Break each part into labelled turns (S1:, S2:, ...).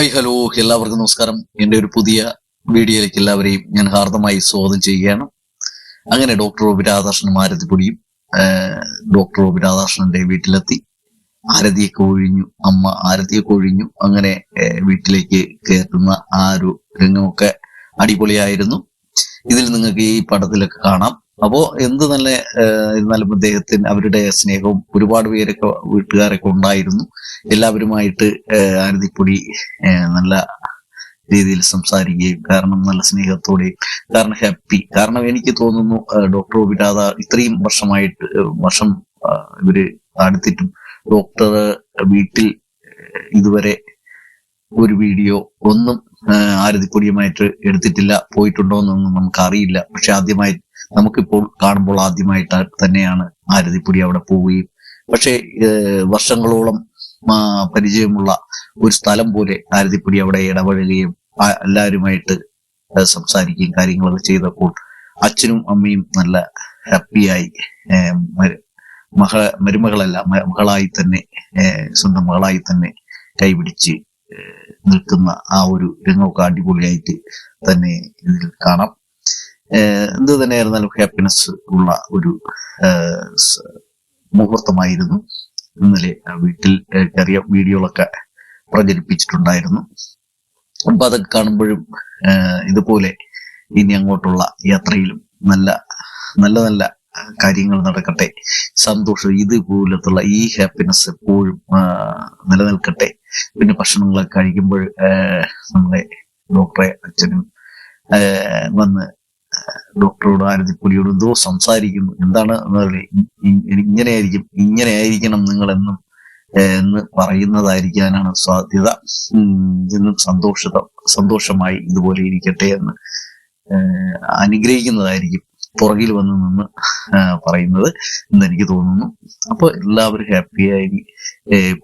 S1: Hi hello എല്ലാവർക്കും നമസ്കാരം. എന്റെ ഒരു പുതിയ വീഡിയോയിലേക്ക് എല്ലാവരെയും ഞാൻ ഹാർദമായി സ്വാഗതം ചെയ്യുകയാണ്. അങ്ങനെ ഡോക്ടർ ഒ. രാധാകൃഷ്ണൻ ആരതിപ്പൊടിയും ഡോക്ടർ ഒ. രാധാകൃഷ്ണന്റെ വീട്ടിലെത്തി. ആരതിയൊക്കെ കൊഴിഞ്ഞു അമ്മ ആരതിയൊക്കെ കൊഴിഞ്ഞു അങ്ങനെ വീട്ടിലേക്ക് കയറ്റുന്ന ആ ഒരു രംഗമൊക്കെ അടിപൊളിയായിരുന്നു. ഇതിൽ നിങ്ങൾക്ക് ഈ പടത്തിലൊക്കെ കാണാം. അപ്പോ എന്ത് നല്ല എന്നാലും അദ്ദേഹത്തിന് അവരുടെ സ്നേഹവും ഒരുപാട് പേരൊക്കെ വീട്ടുകാരൊക്കെ ഉണ്ടായിരുന്നു. എല്ലാവരുമായിട്ട് ആരതിപ്പൊടി നല്ല രീതിയിൽ സംസാരിക്കുകയും കാരണം നല്ല സ്നേഹത്തോടെയും കാരണം ഹാപ്പി കാരണം എനിക്ക് തോന്നുന്നു ഡോക്ടർ ഒബിരാധ ഇത്രയും വർഷമായിട്ട് വർഷം ഇവർ അടുത്തിട്ടും ഡോക്ടർ വീട്ടിൽ ഇതുവരെ ഒരു വീഡിയോ ഒന്നും ഏഹ്, ആരതിപ്പൊടിയുമായിട്ട് എടുത്തിട്ടില്ല പോയിട്ടുണ്ടോ എന്നൊന്നും നമുക്ക് അറിയില്ല പക്ഷെ ആദ്യമായി നമുക്കിപ്പോൾ കാണുമ്പോൾ ആദ്യമായിട്ട് തന്നെയാണ് ആരതിപ്പൊടി അവിടെ പോവുകയും. പക്ഷേ വർഷങ്ങളോളം പരിചയമുള്ള ഒരു സ്ഥലം പോലെ ആരതിപ്പൊടി അവിടെ ഇടപഴകുകയും എല്ലാവരുമായിട്ട് സംസാരിക്കുകയും കാര്യങ്ങളൊക്കെ ചെയ്തപ്പോൾ അച്ഛനും അമ്മയും നല്ല ഹാപ്പിയായി. മകളെ മരുമകളല്ല മകളായി തന്നെ സ്വന്തം മകളായി തന്നെ കൈപിടിച്ച് നിൽക്കുന്ന ആ ഒരു രംഗമൊക്കെ അടിപൊളിയായിട്ട് തന്നെ ഇതിൽ കാണാം. എന്ത് തന്നെയായിരുന്നാലും ഹാപ്പിനെസ് ഉള്ള ഒരു മുഹൂർത്തമായിരുന്നു. ഇന്നലെ വീട്ടിൽ ചെറിയ വീഡിയോകളൊക്കെ പ്രചരിപ്പിച്ചിട്ടുണ്ടായിരുന്നു. അപ്പൊ അതൊക്കെ കാണുമ്പോഴും ഇതുപോലെ ഇനി അങ്ങോട്ടുള്ള യാത്രയിലും നല്ല നല്ല നല്ല കാര്യങ്ങൾ നടക്കട്ടെ. സന്തോഷം ഇതുപോലത്തുള്ള ഈ ഹാപ്പിനെസ് എപ്പോഴും നിലനിൽക്കട്ടെ. പിന്നെ ഭക്ഷണങ്ങളൊക്കെ കഴിക്കുമ്പോൾ നമ്മളെ ഡോക്ടറെ അച്ഛനും വന്ന് ഡോക്ടറോട് ആരതിപ്പൊലിയോട് എന്തോ സംസാരിക്കുന്നു. എന്താണ് ഇങ്ങനെ ആയിരിക്കും ഇ- ഇങ്ങനെയായിരിക്കും ഇങ്ങനെ ആയിരിക്കണം നിങ്ങൾ എന്നും പറയുന്നതായിരിക്കാനാണ് സാധ്യത. എന്നും സന്തോഷ സന്തോഷമായി ഇതുപോലെ ഇരിക്കട്ടെ എന്ന് അനുഗ്രഹിക്കുന്നതായിരിക്കും. പുറകിൽ വന്ന് നിന്ന് പറയുന്നത് എന്ന് എനിക്ക് തോന്നുന്നു. അപ്പൊ എല്ലാവരും ഹാപ്പിയായി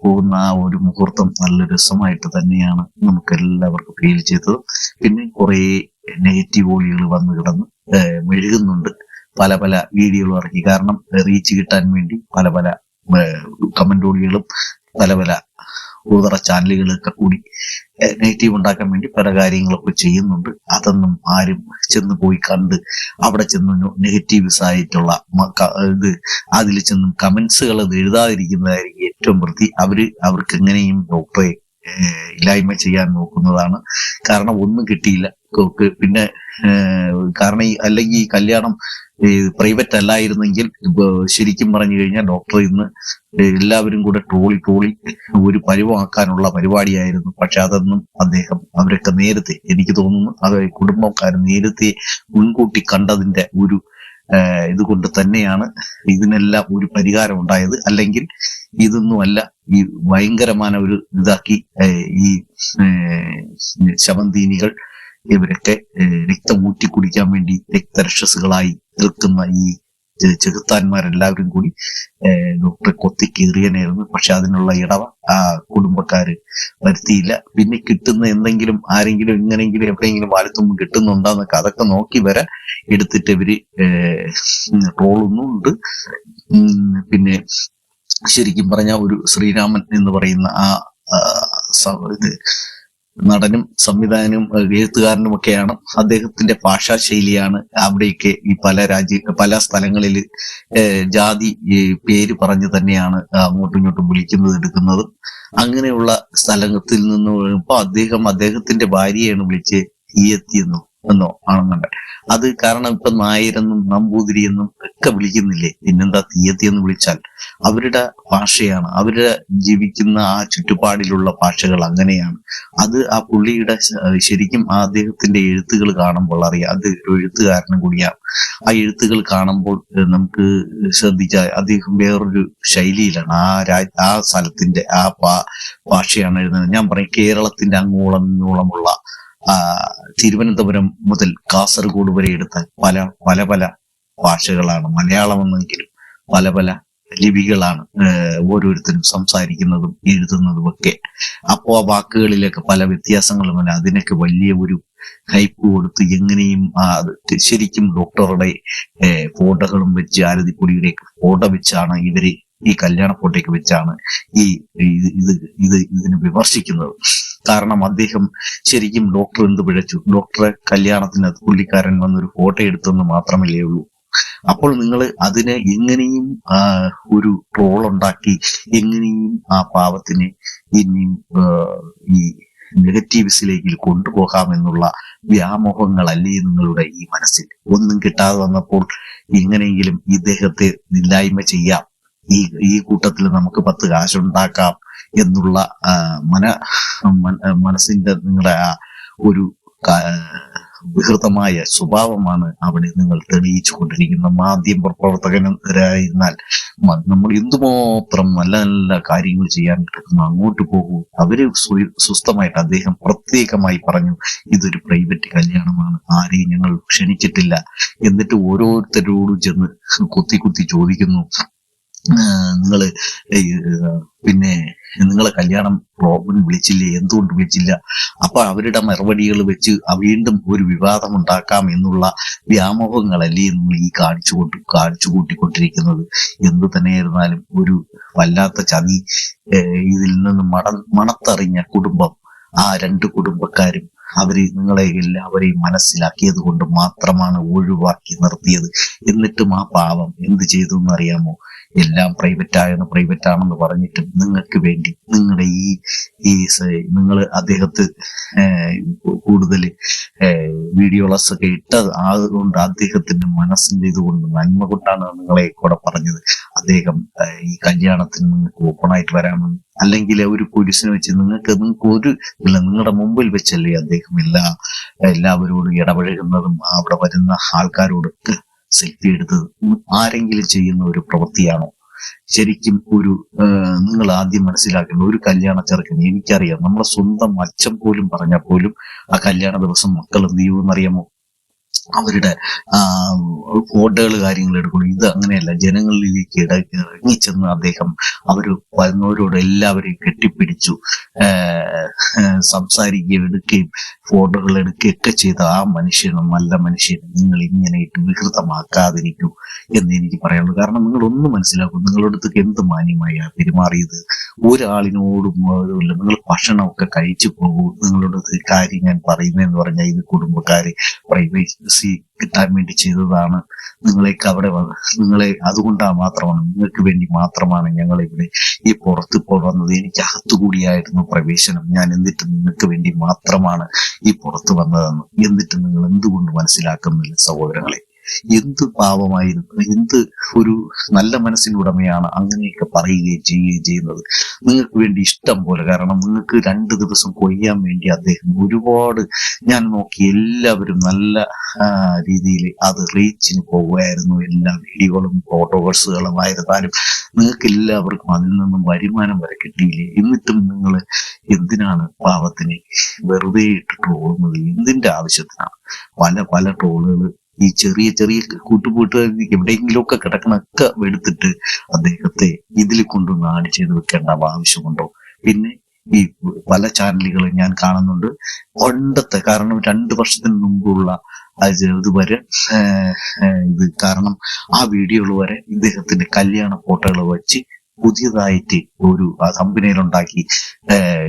S1: പോകുന്ന ആ ഒരു മുഹൂർത്തം നല്ല രസമായിട്ട് തന്നെയാണ് നമുക്ക് എല്ലാവർക്കും ഫീൽ ചെയ്തത്. പിന്നെ കുറേ നെഗറ്റീവ് ഓളികൾ വന്നു കിടന്ന് മെഴുകുന്നുണ്ട്. പല പല വീഡിയോകൾ ഇറക്കി. കാരണം റീച്ച് കിട്ടാൻ വേണ്ടി പല പല കമന്റ് ഓളികളും പല പല ഊതറ ചാനലുകളൊക്കെ കൂടി നെഗറ്റീവ് ഉണ്ടാക്കാൻ വേണ്ടി പല കാര്യങ്ങളൊക്കെ ചെയ്യുന്നുണ്ട്. അതൊന്നും ആരും ചെന്ന് പോയി കണ്ട് അവിടെ ചെന്ന് നെഗറ്റീവ്സ് ആയിട്ടുള്ള ഇത് അതിൽ ചെന്നും കമന്റ്സുകൾ അത് എഴുതാതിരിക്കുന്നതായിരിക്കും ഏറ്റവും വൃത്തി അവർ അവർക്ക് എങ്ങനെയും ഏഹ്, ഇല്ലായ്മ ചെയ്യാൻ നോക്കുന്നതാണ്. കാരണം ഒന്നും കിട്ടിയില്ല. പിന്നെ കാരണം ഈ അല്ലെങ്കിൽ ഈ കല്യാണം പ്രൈവറ്റ് അല്ലായിരുന്നെങ്കിൽ ശരിക്കും പറഞ്ഞു കഴിഞ്ഞാൽ ഡോക്ടർ ഇന്ന് എല്ലാവരും കൂടെ ട്രോളി ട്രോളി ഒരു പരിവാക്കാനുള്ള പരിപാടിയായിരുന്നു. പക്ഷെ അതൊന്നും അദ്ദേഹം അവരൊക്കെ നേരത്തെ എനിക്ക് തോന്നുന്നു അത് കുടുംബക്കാർ നേരത്തെ മുൻകൂട്ടി കണ്ടതിന്റെ ഒരു ഇതുകൊണ്ട് തന്നെയാണ് ഇതിനെല്ലാം ഒരു പരിഹാരം ഉണ്ടായത്. അല്ലെങ്കിൽ ഇതൊന്നും അല്ല ഈ ഭയങ്കരമായ ഒരു ഇതാക്കി ഈ ശമന്തീനികൾ ഇവരൊക്കെ രക്തം ഊറ്റി കുടിക്കാൻ വേണ്ടി രക്തരക്ഷസുകളായി നിൽക്കുന്ന ഈ ചെറുത്താന്മാരെല്ലാവരും കൂടി ഡോക്ടറെ കൊത്തി കീറിയനായിരുന്നു പക്ഷെ അതിനുള്ള ഇടവ ആ കുടുംബക്കാര് വരുത്തിയില്ല. പിന്നെ കിട്ടുന്ന എന്തെങ്കിലും ആരെങ്കിലും ഇങ്ങനെങ്കിലും എവിടെയെങ്കിലും വാലത്തുമ്പ് കിട്ടുന്നുണ്ടോന്നൊക്കെ അതൊക്കെ നോക്കി വരെ എടുത്തിട്ട് ഇവർ ട്രോളുന്നുണ്ട് പിന്നെ ശരിക്കും പറഞ്ഞ ഒരു ശ്രീരാമൻ എന്ന് പറയുന്ന ആ, ഇത് നടനും സംവിധായകനും ഏഹ്, എഴുത്തുകാരനും ഒക്കെയാണ് അദ്ദേഹത്തിന്റെ ഭാഷാ ശൈലിയാണ് അവിടെയൊക്കെ ഈ പല രാജ്യ പല സ്ഥലങ്ങളിൽ ജാതി പേര് പറഞ്ഞു തന്നെയാണ് അങ്ങോട്ടും ഇങ്ങോട്ടും വിളിക്കുന്നത് എടുക്കുന്നത്. അങ്ങനെയുള്ള സ്ഥലത്തിൽ നിന്ന് ഇപ്പൊ അദ്ദേഹം അദ്ദേഹത്തിന്റെ ഭാര്യയാണ് വിളിച്ച് ഈ എന്നോ ആണെന്നുണ്ട് അത് കാരണം ഇപ്പൊ നായരെന്നും നമ്പൂതിരി എന്നും ഒക്കെ വിളിക്കുന്നില്ലേ? പിന്നെന്താ തീയതി എന്ന് വിളിച്ചാൽ അവരുടെ ഭാഷയാണ്. അവരുടെ ജീവിക്കുന്ന ആ ചുറ്റുപാടിലുള്ള ഭാഷകൾ അങ്ങനെയാണ്. അത് ആ പുള്ളിയുടെ ശരിക്കും ആ അദ്ദേഹത്തിന്റെ എഴുത്തുകൾ കാണുമ്പോൾ അറിയാം. അത് എഴുത്തുകാരനും കൂടിയാണ്. ആ എഴുത്തുകൾ കാണുമ്പോൾ നമുക്ക് ശ്രദ്ധിച്ചാൽ അദ്ദേഹം വേറൊരു ശൈലിയിലാണ്. ആ രാ ആ സ്ഥലത്തിന്റെ ആ ഭാഷയാണ് എഴുതുന്നത്. ഞാൻ പറയും കേരളത്തിന്റെ അങ്ങോളം ഇങ്ങോളമുള്ള തിരുവനന്തപുരം മുതൽ കാസർഗോഡ് വരെ എടുത്ത പല പല പല ഭാഷകളാണ്. മലയാളമെന്നെങ്കിലും പല പല ലിപികളാണ് ഓരോരുത്തരും സംസാരിക്കുന്നതും എഴുതുന്നതും ഒക്കെ അപ്പോ ആ വാക്കുകളിലൊക്കെ പല വ്യത്യാസങ്ങളുമല്ല അതിനൊക്കെ വലിയ ഒരു ഹൈപ്പ് കൊടുത്ത് എങ്ങനെയും ശരിക്കും ഡോക്ടറുടെ ഫോട്ടോകളും വെച്ച് ആരതിപ്പൊടിയുടെ ഫോട്ടോ വെച്ചാണ് ഇവർ ഈ കല്യാണ ഫോട്ടോയ്ക്ക് വെച്ചാണ് ഈ ഇത് ഇത് ഇതിനെ വിമർശിക്കുന്നത്. കാരണം അദ്ദേഹം ശരിക്കും ഡോക്ടർ എന്ത് പിഴച്ചു ഡോക്ടറെ കല്യാണത്തിന് പുള്ളിക്കാരൻ വന്നൊരു ഫോട്ടോ എടുത്തെന്ന് മാത്രമല്ലേ ഉള്ളൂ. അപ്പോൾ നിങ്ങൾ അതിനെ എങ്ങനെയും ഒരു ട്രോൾ ഉണ്ടാക്കി എങ്ങനെയും ആ പാവത്തിനെ ഇനിയും ഈ നെഗറ്റീവ്സിലേക്ക് കൊണ്ടുപോകാമെന്നുള്ള വ്യാമോഹങ്ങളല്ലേ നിങ്ങളുടെ ഈ മനസ്സിൽ. ഒന്നും കിട്ടാതെ വന്നപ്പോൾ എങ്ങനെയെങ്കിലും ഇദ്ദേഹത്തെ ഇല്ലായ്മ ചെയ്യാം. ഈ ഈ കൂട്ടത്തിൽ നമുക്ക് പത്ത് കാശുണ്ടാക്കാം എന്നുള്ള മന മന- മനസ്സിന്റെ നിങ്ങളുടെ ആ ഒരു വിഹൃതമായ സ്വഭാവമാണ് അവിടെ നിങ്ങൾ തെളിയിച്ചു കൊണ്ടിരിക്കുന്ന മാധ്യമ പ്രവർത്തകനായിരുന്നാൽ നമ്മൾ എന്തുമാത്രം നല്ല നല്ല കാര്യങ്ങൾ ചെയ്യാൻ കിടക്കുന്നു അങ്ങോട്ട് പോകൂ. അവർ സുസ്ഥമായിട്ട് അദ്ദേഹം പ്രത്യേകമായി പറഞ്ഞു ഇതൊരു പ്രൈവറ്റ് കല്യാണമാണ് ആരെയും ഞങ്ങൾ ക്ഷണിച്ചിട്ടില്ല. എന്നിട്ട് ഓരോരുത്തരോടും ചെന്ന് കുത്തി കുത്തി ചോദിക്കുന്നു നിങ്ങൾ പിന്നെ നിങ്ങളെ കല്യാണം റോബിൻ വിളിച്ചില്ലേ എന്തുകൊണ്ട് വിളിച്ചില്ല? അപ്പൊ അവരുടെ മറുപടികൾ വെച്ച് വീണ്ടും ഒരു വിവാദം ഉണ്ടാക്കാം എന്നുള്ള വ്യാമോഹങ്ങളല്ലേ നിങ്ങൾ ഈ കാണിച്ചു കൊണ്ട് കാണിച്ചു കൂട്ടിക്കൊണ്ടിരിക്കുന്നത്. എന്തു തന്നെയായിരുന്നാലും ഒരു വല്ലാത്ത ചതി ഇതിൽ നിന്ന് മണ മണത്തറിഞ്ഞ കുടുംബം ആ രണ്ട് കുടുംബക്കാരും അവർ നിങ്ങളെ എല്ലാവരെയും മനസ്സിലാക്കിയത് കൊണ്ട് മാത്രമാണ് ഒഴിവാക്കി നിർത്തിയത്. എന്നിട്ടും ആ പാവം എന്ത് ചെയ്തു എന്നറിയാമോ? എല്ലാം പ്രൈവറ്റ് ആയെന്ന് പ്രൈവറ്റ് ആണെന്ന് പറഞ്ഞിട്ടും നിങ്ങൾക്ക് വേണ്ടി നിങ്ങളുടെ ഈ ഈ നിങ്ങൾ അദ്ദേഹത്തെ കൂടുതൽ വീഡിയോളസ് ഒക്കെ ഇട്ടത് ആയതുകൊണ്ട് അദ്ദേഹത്തിന്റെ മനസ്സിന്റെ ഇതുകൊണ്ട് നന്മ കൊണ്ടാണ് നിങ്ങളെ കൂടെ പറഞ്ഞത്. അദ്ദേഹം ഈ കല്യാണത്തിന് നിങ്ങൾക്ക് ഓപ്പൺ ആയിട്ട് വരാമെന്ന് അല്ലെങ്കിൽ ഒരു പോലീസിനെ വെച്ച് നിങ്ങൾക്ക് നിങ്ങൾക്ക് ഒരു ഇല്ല നിങ്ങളുടെ മുമ്പിൽ വെച്ചല്ലേ അദ്ദേഹം എല്ലാ എല്ലാവരോടും ഇടപഴകുന്നതും അവിടെ വരുന്ന ആൾക്കാരോടൊക്കെ സെൽഫി എടുത്തത്. ആരെങ്കിലും ചെയ്യുന്ന ഒരു പ്രവൃത്തിയാണോ? ശരിക്കും ഒരു നിങ്ങൾ ആദ്യം മനസ്സിലാക്കേണ്ട ഒരു കല്യാണ ചെറുക്കൻ എനിക്കറിയാം. നമ്മളെ സ്വന്തം അച്ഛൻ പോലും പറഞ്ഞാൽ പോലും ആ കല്യാണ ദിവസം മക്കൾ എന്ത് ചെയ്യുമെന്നറിയാമോ? അവരുടെ വോട്ടുകൾ കാര്യങ്ങൾ എടുക്കണം ഇത് അങ്ങനെയല്ല. ജനങ്ങളിലേക്ക് ഇറങ്ങിച്ചെന്ന് അദ്ദേഹം അവർ വരുന്നവരോട് എല്ലാവരെയും കെട്ടിപ്പിടിച്ചു. സംസാരിക്കുകയും എടുക്കുകയും ഫോട്ടോകൾ എടുക്കുകയൊക്കെ ചെയ്ത ആ മനുഷ്യനും നല്ല മനുഷ്യനും നിങ്ങൾ ഇങ്ങനെ വികൃതമാക്കാതിരിക്കൂ എന്ന് എനിക്ക് പറയാനുള്ളൂ. കാരണം നിങ്ങൾ ഒന്ന് മനസ്സിലാക്കും. നിങ്ങളുടെ അടുത്ത് എന്ത് മാന്യമായി പെരുമാറിയത്? ഒരാളിനോടും അതുമില്ല നിങ്ങൾ ഭക്ഷണമൊക്കെ കഴിച്ചു പോകൂ. നിങ്ങളുടെ കാര്യം ഞാൻ പറയുന്നതെന്ന് പറഞ്ഞാൽ ഇത് കുടുംബക്കാരെ പ്രൈവസി കിട്ടാൻ വേണ്ടി ചെയ്തതാണ്. നിങ്ങളേക്ക് അവിടെ വന്ന് നിങ്ങളെ അതുകൊണ്ടാ മാത്രമാണ് നിങ്ങൾക്ക് വേണ്ടി മാത്രമാണ് ഞങ്ങൾ ഇവിടെ ഈ പുറത്ത് ഇപ്പോൾ വന്നത്. എനിക്ക് അകത്തുകൂടിയായിരുന്നു പ്രവേശനം. ഞാൻ എന്നിട്ട് നിങ്ങൾക്ക് വേണ്ടി മാത്രമാണ് ഈ പുറത്ത് വന്നതെന്ന്. എന്നിട്ട് നിങ്ങൾ എന്തുകൊണ്ട് മനസ്സിലാക്കുന്നില്ല സഹോദരങ്ങളെ? എന്ത് പാവമായിരുന്നു എന്ത് ഒരു നല്ല മനസ്സിനുടമയാണ് അങ്ങനെയൊക്കെ പറയുകയും ചെയ്യുകയും ചെയ്യുന്നത്. നിങ്ങൾക്ക് വേണ്ടി ഇഷ്ടം പോലെ കാരണം നിങ്ങൾക്ക് രണ്ട് ദിവസം കൊയ്യാൻ വേണ്ടി അദ്ദേഹം ഒരുപാട് ഞാൻ നോക്കി എല്ലാവരും നല്ല രീതിയിൽ അത് റീച്ചിന് പോവുമായിരുന്നു എല്ലാ വീഡിയോകളും ഫോട്ടോകൾസുകളും ആയിരുന്നാലും നിങ്ങൾക്ക് എല്ലാവർക്കും അതിൽ നിന്നും വരുമാനം വരെ കിട്ടിയില്ലേ? എന്നിട്ടും നിങ്ങൾ എന്തിനാണ് പാവത്തിനെ വെറുതെ ഇട്ട് ട്രോളുന്നത് എന്തിന്റെ ആവശ്യത്തിനാണ്? പല പല ട്രോളുകൾ ഈ ചെറിയ ചെറിയ കൂട്ടുകൂട്ടുകാർ എവിടെയെങ്കിലുമൊക്കെ കിടക്കണൊക്കെ എടുത്തിട്ട് അദ്ദേഹത്തെ ഇതിൽ കൊണ്ടൊന്ന് ആഡ് ചെയ്ത് വെക്കേണ്ട ആവശ്യമുണ്ടോ? പിന്നെ ഈ പല ചാനലുകളും ഞാൻ കാണുന്നുണ്ട്. പണ്ടത്തെ കാരണം രണ്ടു വർഷത്തിന് മുമ്പുള്ള ഇതുവരെ ഇത് കാരണം ആ വീഡിയോകൾ വരെ ഇദ്ദേഹത്തിന്റെ കല്യാണ ഫോട്ടോകൾ വെച്ച് പുതിയതായിട്ട് ഒരു കമ്പനിയിൽ ഉണ്ടാക്കി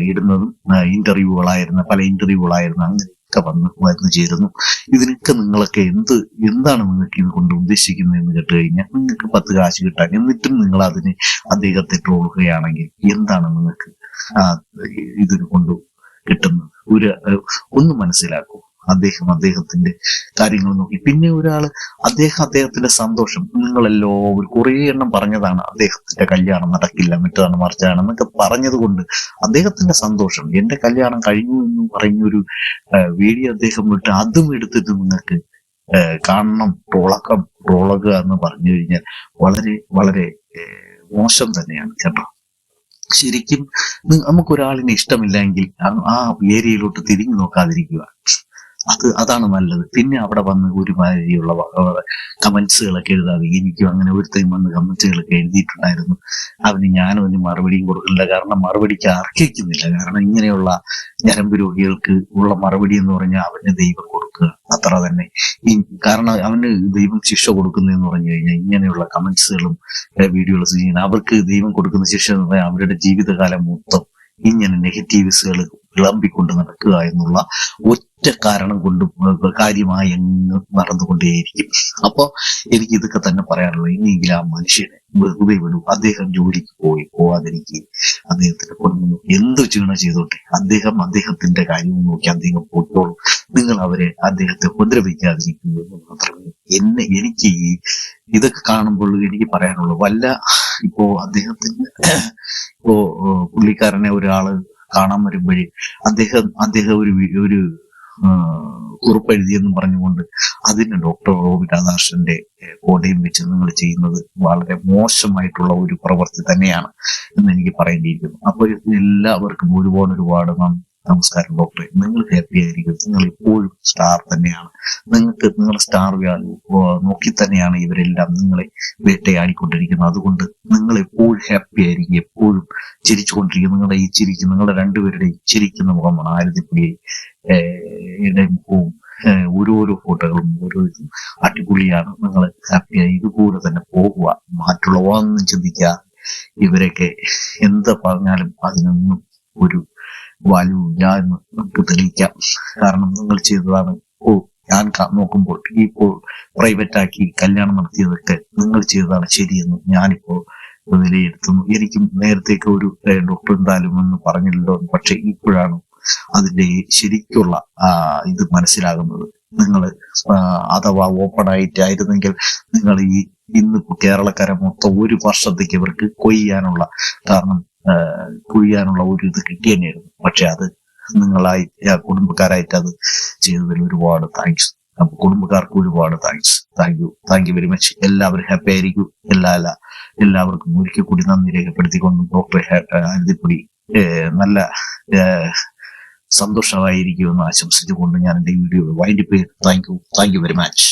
S1: ഇടുന്നതും ഇന്റർവ്യൂകളായിരുന്ന പല ഇന്റർവ്യൂകളായിരുന്ന അങ്ങനെയൊക്കെ വന്ന് വന്നു ചേരുന്നു. ഇതിനൊക്കെ നിങ്ങളൊക്കെ എന്ത് എന്താണ് നിങ്ങൾക്ക് ഇത് കൊണ്ട് ഉദ്ദേശിക്കുന്നതെന്ന് കേട്ട് കഴിഞ്ഞാൽ നിങ്ങൾക്ക് പത്ത് കാശ് കിട്ടാൻ എന്നിട്ടും നിങ്ങൾ അതിന് അദ്ദേഹത്തെ ട്രോളുകയാണെങ്കിൽ എന്താണ് നിങ്ങൾക്ക് ഇതിന് കൊണ്ട് കിട്ടുന്നത്? ഒരു ഒന്ന് മനസ്സിലാക്കൂ. അദ്ദേഹം അദ്ദേഹത്തിന്റെ കാര്യങ്ങൾ നോക്കി. പിന്നെ ഒരാൾ അദ്ദേഹം അദ്ദേഹത്തിന്റെ സന്തോഷം. നിങ്ങളെല്ലാവരും കുറേ എണ്ണം പറഞ്ഞതാണ് അദ്ദേഹത്തിന്റെ കല്യാണം നടക്കില്ല മറ്റതാണ് മറിച്ചാണ് എന്നൊക്കെ പറഞ്ഞതുകൊണ്ട് അദ്ദേഹത്തിന്റെ സന്തോഷം. എന്റെ കല്യാണം കഴിഞ്ഞു എന്ന് പറഞ്ഞൊരു വീഡിയോ അദ്ദേഹം വിട്ട് അതും എടുത്തിട്ട് നിങ്ങൾക്ക് കാണണം ട്രോളക്കം ട്രോളക എന്ന് പറഞ്ഞു കഴിഞ്ഞാൽ വളരെ വളരെ മോശം തന്നെയാണ് ചേട്ടാ ശരിക്കും നമുക്കൊരാളിനെ ഇഷ്ടമില്ലെങ്കിൽ ആ ഏരിയയിലോട്ട് തിരിഞ്ഞു നോക്കാതിരിക്കുക. അത് അതാണ് നല്ലത്. പിന്നെ അവിടെ വന്ന് ഒരുമാതിരിയുള്ള കമന്റ്സുകളൊക്കെ എഴുതാതെ എനിക്കും അങ്ങനെ ഒരുത്തേം വന്ന് കമന്റ്സുകളൊക്കെ എഴുതിയിട്ടുണ്ടായിരുന്നു. അവന് ഞാനും അതിന് മറുപടിയും കൊടുക്കില്ല കാരണം മറുപടിക്ക് അർഹിക്കുന്നില്ല. കാരണം ഇങ്ങനെയുള്ള ഞരമ്പ് രോഗികൾക്ക് ഉള്ള മറുപടി എന്ന് പറഞ്ഞാൽ അവന് ദൈവം കൊടുക്കുക. അത്ര തന്നെ. കാരണം അവന് ദൈവം ശിക്ഷ കൊടുക്കുന്നു എന്ന് പറഞ്ഞു കഴിഞ്ഞാൽ ഇങ്ങനെയുള്ള കമന്റ്സുകളും വീഡിയോകളും അവർക്ക് ദൈവം കൊടുക്കുന്ന ശിക്ഷ എന്ന് പറഞ്ഞാൽ അവരുടെ ജീവിതകാലം മൊത്തം ഇങ്ങനെ നെഗറ്റീവ്സുകൾ വിളമ്പിക്കൊണ്ട് നടക്കുക എന്നുള്ള ഒറ്റ കാരണം കൊണ്ട് കാര്യമായി അങ്ങ് നടന്നുകൊണ്ടേയിരിക്കും അപ്പൊ എനിക്ക് ഇതൊക്കെ തന്നെ പറയാനുള്ളത് ഇനിയെങ്കിലും ആ മനുഷ്യനെ വെറുതെ വിടും. അദ്ദേഹം ജോലിക്ക് പോയി പോവാതിരിക്കുക അദ്ദേഹത്തിന്റെ കുടുംബം എന്ത് ചീണ ചെയ്തോട്ടെ. അദ്ദേഹം അദ്ദേഹത്തിന്റെ കാര്യം നോക്കി അദ്ദേഹം പോയിക്കോളും. നിങ്ങൾ അവരെ അദ്ദേഹത്തെ ഉപദ്രവിക്കാതിരിക്കുന്നു എന്ന് മാത്രമേ എന്നെ എനിക്ക് ഇതൊക്കെ കാണുമ്പോൾ എനിക്ക് പറയാനുള്ളൂ. വല്ല ഇപ്പോ അദ്ദേഹത്തിന് ഇപ്പോ പുള്ളിക്കാരനെ ഒരാൾ കാണാൻ വരുമ്പോഴേ അദ്ദേഹം അദ്ദേഹം ഒരു ഒരു കുറിപ്പ് എഴുതിയെന്നും പറഞ്ഞുകൊണ്ട് അതിന് ഡോക്ടർ റോബി രാധാകൃഷ്ണന്റെ കോടയും വെച്ച് നിങ്ങൾ ചെയ്യുന്നത് വളരെ മോശമായിട്ടുള്ള ഒരു പ്രവൃത്തി തന്നെയാണ് എന്ന് എനിക്ക് പറയേണ്ടിയിരിക്കുന്നു. അപ്പോൾ എല്ലാവർക്കും ഒരുപാട് ഒരുപാട് നന്ദി നമസ്കാരം ഡോക്ടറെ നിങ്ങൾ ഹാപ്പി ആയിരിക്കും. നിങ്ങൾ എപ്പോഴും സ്റ്റാർ തന്നെയാണ്. നിങ്ങൾക്ക് നിങ്ങളുടെ സ്റ്റാർ വാല്യൂ നോക്കി തന്നെയാണ് ഇവരെല്ലാം നിങ്ങളെ വേട്ടയാടിക്കൊണ്ടിരിക്കുന്നത്. അതുകൊണ്ട് നിങ്ങൾ എപ്പോഴും ഹാപ്പി ആയിരിക്കും എപ്പോഴും ചിരിച്ചുകൊണ്ടിരിക്കും. നിങ്ങളുടെ ഈ ചിരിക്കും നിങ്ങളുടെ രണ്ടുപേരുടെയും ചിരിക്കുന്ന മുഖമാണ് ആയിരത്തിപ്പുള്ളി യുടെ മുഖവും ഓരോരോ ഫോട്ടോകളും ഓരോ അടിപൊളിയാണ്. നിങ്ങൾ ഹാപ്പിയായി ഇതുപോലെ തന്നെ പോകുക. മറ്റുള്ള ചിന്തിക്കുക ഇവരൊക്കെ എന്ത് പറഞ്ഞാലും അതിനൊന്നും ഒരു വാല്യൂ ഇല്ല എന്ന് നമുക്ക് തെളിയിക്കാം കാരണം നിങ്ങൾ ചെയ്തതാണ്. ഓ ഞാൻ നോക്കുമ്പോൾ ഇപ്പോൾ പ്രൈവറ്റ് ആക്കി കല്യാണം നടത്തിയതൊക്കെ നിങ്ങൾ ചെയ്തതാണ് ശരിയെന്ന് ഞാനിപ്പോ വിലയിരുത്തുന്നു. എനിക്കും നേരത്തേക്ക് ഒരു ഡോക്ടർ എന്തായാലും എന്ന് പറഞ്ഞില്ലല്ലോ പക്ഷെ ഇപ്പോഴാണ് അതിന്റെ ശരിക്കുള്ള ആ, ഇത് മനസ്സിലാകുന്നത്. നിങ്ങൾ അഥവാ ഓപ്പൺ ആയിട്ടായിരുന്നെങ്കിൽ നിങ്ങൾ ഈ ഇന്നിപ്പോ കേരളക്കാരെ മൊത്തം ഒരു വർഷത്തേക്ക് ഇവർക്ക് കൊയ്യാനുള്ള കാരണം ആ, കൊയ്യാനുള്ള ഒരു ഇത് കിട്ടി പക്ഷെ അത് നിങ്ങളായി കുടുംബക്കാരായിട്ട് അത് ചെയ്തതിൽ ഒരുപാട് താങ്ക്സ് അപ്പൊ കുടുംബക്കാർക്ക് ഒരുപാട് thanks thank you thank you very much എല്ലാവരും ഹാപ്പി ആയിരിക്കും. എല്ലാ എല്ലാ എല്ലാവർക്കും ഒരിക്കൽ കൂടി നന്ദി രേഖപ്പെടുത്തിക്കൊണ്ട് ഡോക്ടർ അരുതിപ്പൊടി നല്ല സന്തോഷമായിരിക്കുമെന്ന് ആശംസിച്ചുകൊണ്ട് ഞാൻ എന്റെ video wind up thank you thank you very much